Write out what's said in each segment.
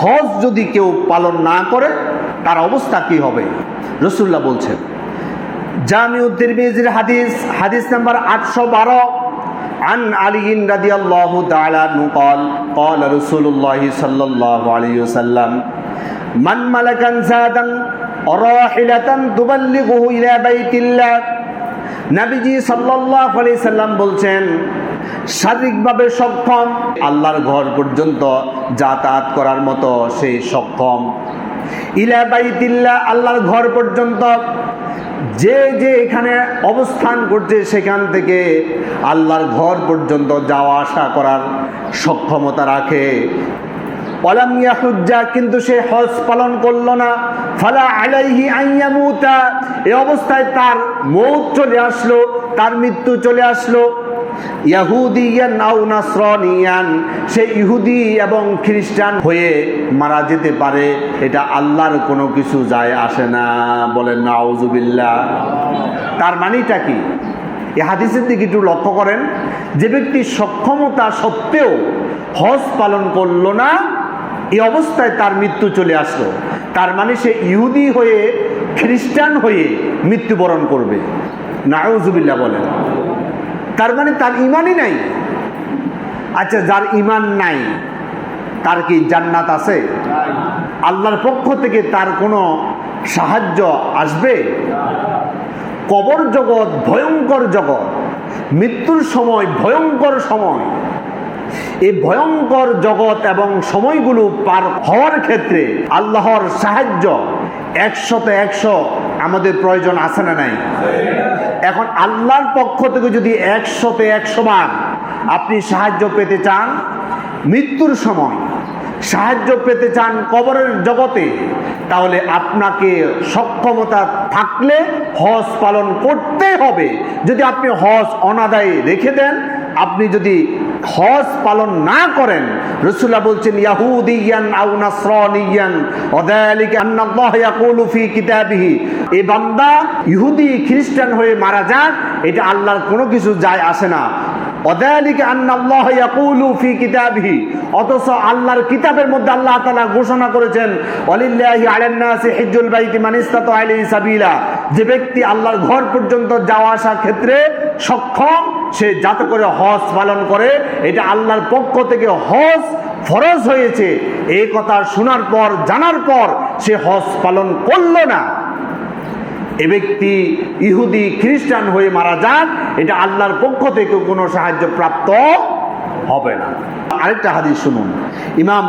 হজ যদি কেউ পালন না করে তার অবস্থা কি হবে রসুল্লাহ বলছেন জামিউদ্দির হাদিস হাদিস নাম্বার আটশো বারো عن علي رضي الله تعالى عنه قال قال رسول الله صلى الله عليه وسلم من ملك زادا راحلة تبلغه إلى بيت الله নাবিজি সাল্লাহ আলি সাল্লাম বলছেন, শারীরিকভাবে সক্ষম, আল্লাহর ঘর পর্যন্ত যাতায়াত করার মতো সেই সক্ষম। ইলা বাইতিল্লা আল্লাহর ঘর পর্যন্ত যে যে এখানে অবস্থান করছে সেখান থেকে আল্লাহর ঘর পর্যন্ত যাওয়া আসা করার সক্ষমতা রাখে। অলামিয়া হুজ্জা কিন্তু সে হজ পালন করল না। ফালা আলাইহি আইয়ামুতা এই অবস্থায় তার মৌত চলে আসলো, তার মৃত্যু চলে আসলো। ইয়াহুদিয়ান আও নাসরানিয়ান, সে ইহুদি এবং খ্রিস্টান হয়ে মারা যেতে পারে, এটা আল্লাহর কোনো কিছু যায় আসে না, বলেন নাউজুবিল্লাহ। তার মানেটা কি? এই হাদিসের দিকে একটু লক্ষ্য করেন, যে ব্যক্তি সক্ষমতা সত্ত্বেও হজ পালন করল না এই অবস্থায় তার মৃত্যু চলে আসলো। তার মানে সে ইহুদি হয়ে, খ্রিস্টান হয়ে মৃত্যুবরণ করবে। নাউজুবিল্লাহ বলেন। তার মানে তার ইমানই নাই। আচ্ছা যার ইমান নাই, তার কি জান্নাত আছে? আল্লাহর পক্ষ থেকে তার কোনো সাহায্য আসবে? কবর জগৎ ভয়ঙ্কর জগৎ। মৃত্যুর সময় ভয়ঙ্কর সময়। এই ভয়ঙ্কর জগৎ এবং সময়গুলো পার হওয়ার ক্ষেত্রে আল্লাহর সাহায্য একশতে একশো আমাদের প্রয়োজন আছে না নাই? এখন আল্লাহর পক্ষ থেকে যদি একশতে একশো বার আপনি সাহায্য পেতে চান, মৃত্যুর সময় সাহায্য পেতে চান কবরের জগতে, তাহলে আপনাকে সক্ষমতা থাকলে হজ পালন করতে হবে। যদি আপনি হজ অনাদায়ে রেখে দেন, আপনি যদি হজ পালন না করেন রসুল্লাহ বলছেন, ইয়াহুদিয়ান আউ নাসরানিয়ান ওয়াদালিকা আন্নাল্লাহ ইয়াকুলু ফি কিতাবিহি। এই বান্দা ইহুদি খ্রিস্টান হয়ে মারা যাক, এটা আল্লাহর কোনো কিছু যায় আসে না। ফি কিতাবিহি। অথচ আল্লাহর কিতাবের মধ্যে ঘোষণা করেছেন যে ব্যক্তি আল্লাহর ঘর পর্যন্ত যাওয়া আসার ক্ষেত্রে সক্ষম, সে যাতে করে হজ পালন করে, এটা আল্লাহর পক্ষ থেকে হজ ফরজ হয়েছে। এই কথা শোনার পর, জানার পর সে হজ পালন করল না। এ ব্যক্তি ইহুদি খ্রিস্টান হয়ে মারা যান এটা আল্লাহর পক্ষ থেকে কোনো সাহায্য প্রাপ্ত হবে না আরেকটা হাদিস শুনুন ইমাম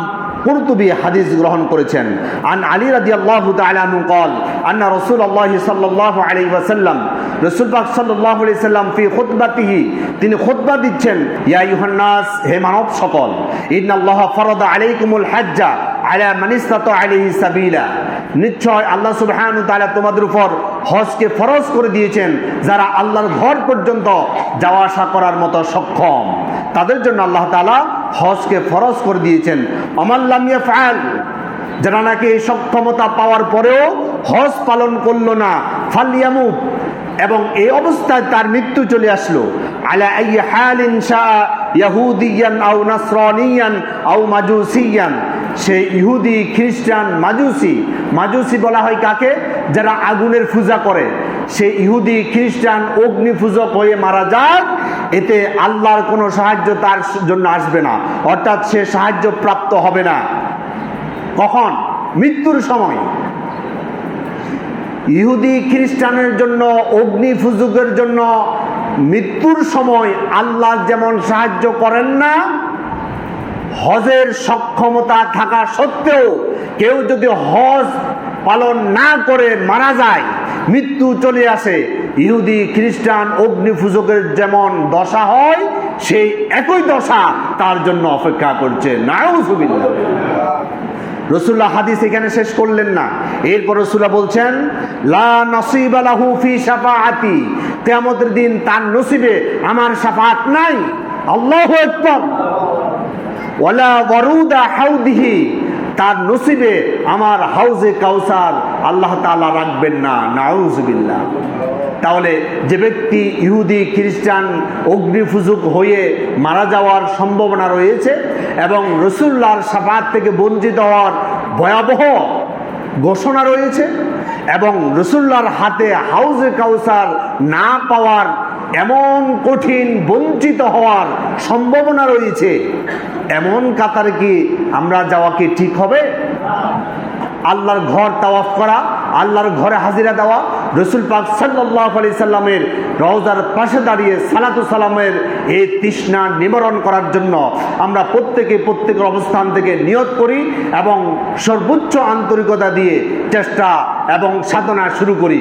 কুরতুবি হাদিস গ্রহণ করেছেন আন আলী রাদিয়াল্লাহু তাআলা আনহু قال ان رسول الله صلى الله عليه وسلم রাসূল পাক সাল্লাল্লাহু আলাইহি সাল্লাম ফি খুতবাতিহি তিনি খুতবা দিচ্ছেন ইয়া আইয়ুহান নাস হে মানব সকল ইন্নাল্লাহ ফারাদা আলাইকুমুল হাজ্জা আলা মান ইসতাতা আলাইহি সাবিলা নিশ্চয় আল্লাহ সুবহান তাআলা তোমাদের উপর হজকে ফরজ করে দিয়েছেন যারা আল্লাহর ঘর পর্যন্ত যাওয়া আসা করার মতো সক্ষম। তাদের জন্য আল্লাহ তাআলা হজকে ফরজ করে দিয়েছেন। অমাল্লাম ইয়াফআল, যারা নাকি এই সক্ষমতা পাওয়ার পরেও হজ পালন করল না, ফালিয়ামুত, এবং এই অবস্থায় তার মৃত্যু চলে আসলো। আও মাজুসিয়ান, সে ইহুদি, খ্রিস্টান, মাজুসি মাজুসি বলা হয় কাকে? যারা আগুনের পূজা করে সে ইহুদি, খ্রিস্টান অগ্নি পূজক হয়ে মারা যাক, এতে আল্লাহর কোনো সাহায্য তার জন্য আসবে না। অর্থাৎ সে সাহায্য প্রাপ্ত হবে না। কখন? মৃত্যুর সময়। ইহুদি, খ্রিস্টানের জন্য অগ্নি ফুজুকের জন্য মৃত্যুর সময় আল্লাহ যেমন সাহায্য করেন না, হজের সক্ষমতা থাকা সত্ত্বেও কেউ যদি হজ পালন না করে মারা যায়, মৃত্যু চলে আসে। ইহুদি, খ্রিস্টান, অগ্নিপূজকের যেমন দশা হয়, সেই একই দশা তার জন্য অপেক্ষা করছে। নাউজুবিল্লাহ। রসুল্লাহ হাদিস এখানে শেষ করলেন না। এরপর রসুল্লাহ বলছেন, লা নসিব আলাহু ফি শাফাআতি। কিয়ামতের দিন তার নসিবে আমার শাফাআত নাই। আল্লাহু আকবার। ওয়ালা ওয়ারুদা হাউদিহি। তার নসিবে আমার হাউজে কাউসার আল্লাহ তাআলা রাখবেন না। নাউজুবিল্লাহ। তাহলে যে ব্যক্তি ইহুদি, খ্রিস্টান, অগ্নিফুজুক হয়ে মারা যাওয়ার সম্ভাবনা রয়েছে এবং রসুল্লাহর সাফাত থেকে বঞ্চিত হওয়ার ভয়াবহ ঘোষণা রয়েছে এবং রসুল্লাহর হাতে হাউজে কাউসার না পাওয়ার এমন কঠিন বঞ্চিত হওয়ার সম্ভাবনা রয়েছে। এমন কাতারে কি আমরা যাওয়া কি ঠিক হবে? আল্লাহর ঘর তাওয়াফ করা, আল্লাহর ঘরে হাজিরা দেওয়া, রসুল পাক সাল্লাহ আলি সাল্লামের রওজার পাশে দাঁড়িয়ে সালাতু সালামের এই তৃষ্ণা নিবারণ করার জন্য আমরা প্রত্যেকে প্রত্যেকের অবস্থান থেকে নিয়ত করি এবং সর্বোচ্চ আন্তরিকতা দিয়ে চেষ্টা এবং সাধনা শুরু করি।